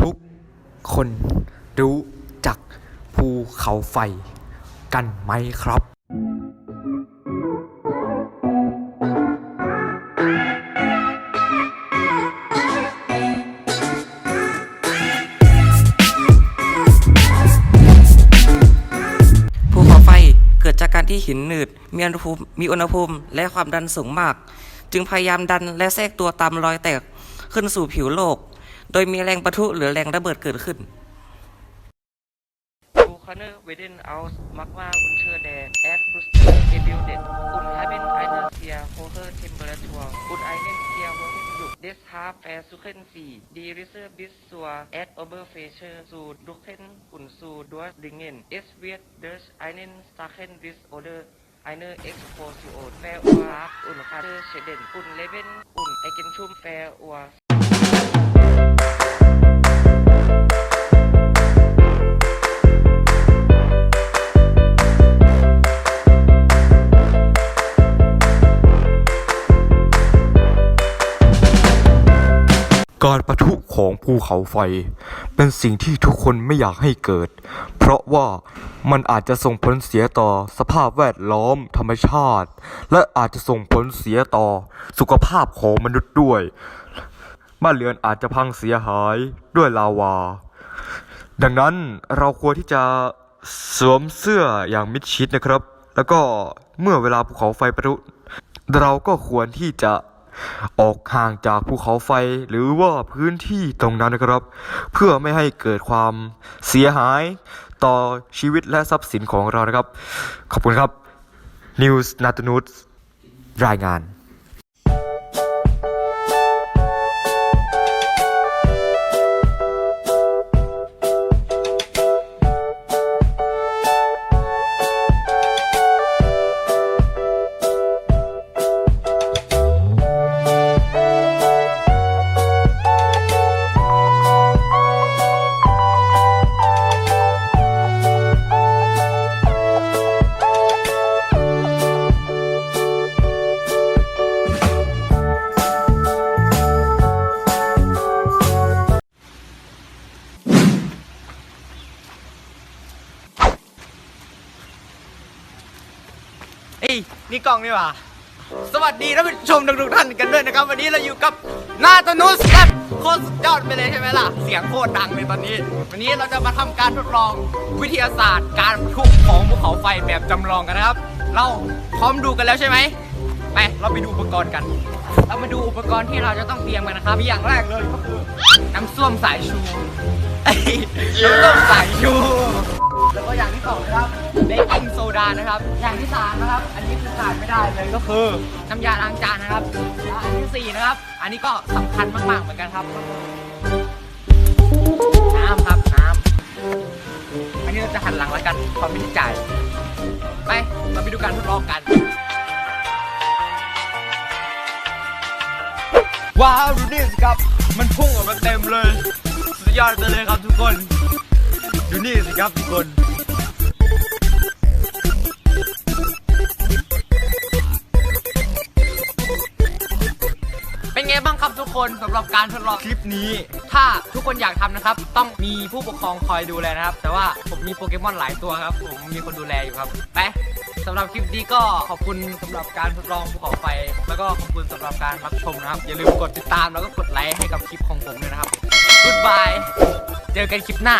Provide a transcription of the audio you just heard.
ทุกคนรู้จักภูเขาไฟกันไหมครับ ภูเขาไฟเกิดจากการที่หินหนืด มีอุณหภูมิมีอุณหภูมิและความดันสูงมาก จึงพยายามดันและแทรกตัวตามรอยแตกขึ้นสู่ผิวโลก โดยมีแรงประทุหรือแรงระเบิดเกิดขึ้นบูคาเนอร์เวเดนเอาส์มักมาอุนเชอร์แดแอดพุสเตอร์เอบิลเดตอุนไฮเบนไอเนอร์เซียโคเฮอร์เทมเบอร์ทัวร์อุนไอเนนเซียโคเฮนยุกเดสฮาร์แอร์ซูเคนสี่ดีริเซอร์บิสซัวแอดโอเบอร์เฟเชอร์ซูดุเคนอุนซูดัวดิงเงนเอสเวียดเดชไอเนนสตาเคนดิสโอเดอร์ไอเนอร์เอ็กซ์โพซิโอแฟร์อัวอุ่นคาเดอร์เชเดนอุ่นเลเวนอุ่นไอเกนชุมแฟร์อัว การประทุของภูเขาไฟ เป็นสิ่งที่ทุกคนไม่อยากให้เกิด เพราะว่ามันอาจจะส่งผลเสียต่อสภาพแวดล้อมธรรมชาติ และอาจจะส่งผลเสียต่อสุขภาพของมนุษย์ด้วย บ้านเรือนอาจจะพังเสียหายด้วยลาวา ดังนั้นเราควรที่จะสวมเสื้ออย่างมิดชิดนะครับ แล้วก็เมื่อเวลาภูเขาไฟประทุเราก็ควรที่จะ ออกห่างจากภูเขาไฟหรือว่าพื้นที่ตรงนั้นนะครับ เพื่อไม่ให้เกิดความเสียหายต่อชีวิตและทรัพย์สินของเรานะครับ ขอบคุณครับ News n a t u n u s รายงาน เอ้ยนี่กล้องนี่หว่าสวัสดีท่านผู้ชมทุกท่านกันด้วยนะครับ วันนี้เราอยู่กับนาตานุสครับโคตรสุดยอดไปเลยใช่ไหมล่ะ เสียงโคตรดังเลยตอนนี้ วันนี้เราจะมาทำการทดลองวิทยาศาสตร์ การปะทุของภูเขาไฟแบบจำลองกันนะครับ เราพร้อมดูกันแล้วใช่ไหมไปเราไปดูอุปกรณ์กัน เรามาดูอุปกรณ์ที่เราจะต้องเตรียมกันนะครับอย่างแรกเลยก็คือน้ำส้วมสายชูเอ้ยน้ำส้มสายชู แล้วก็อย่างที่สองนะครับเบกกิ้งโซดานะครับ อย่างที่สามนะครับ อันนี้คือขาดไม่ได้เลยก็คือน้ำยาล้างจานนะครับและอันที่สี่นะครับ อันนี้ก็สำคัญมากๆเหมือนกันครับน้ำครับน้ำอันนี้เราจะหันหลังแล้วกันพร้อมไม่ได้จ่ายไปเราไปดูการทดลองกันว้าวดูนี่สิครับ มันพุ่งออกมาเต็มเลย สุดยอดไปเลยครับทุกคน ดูนี่สิครับทุกคนเป็น ไงบ้างครับทุกคนสำหรับการทดลองคลิปนี้ ถ้าทุกคนอยากทำนะครับ ต้องมีผู้ปกครองคอยดูแลนะครับ แต่ว่าผมมีโปเกมอนหลายตัวครับ ผมมีคนดูแลอยู่ครับ ไปสำหรับคลิปนี้ก็ขอบคุณสำหรับการทดลองภูเขาไฟ แล้วก็ขอบคุณสำหรับการรับชมนะครับ อย่าลืมกดติดตามแล้วก็กดไลค์ให้กับคลิปของผมด้วยนะครับ Goodbye เจอกันคลิปหน้า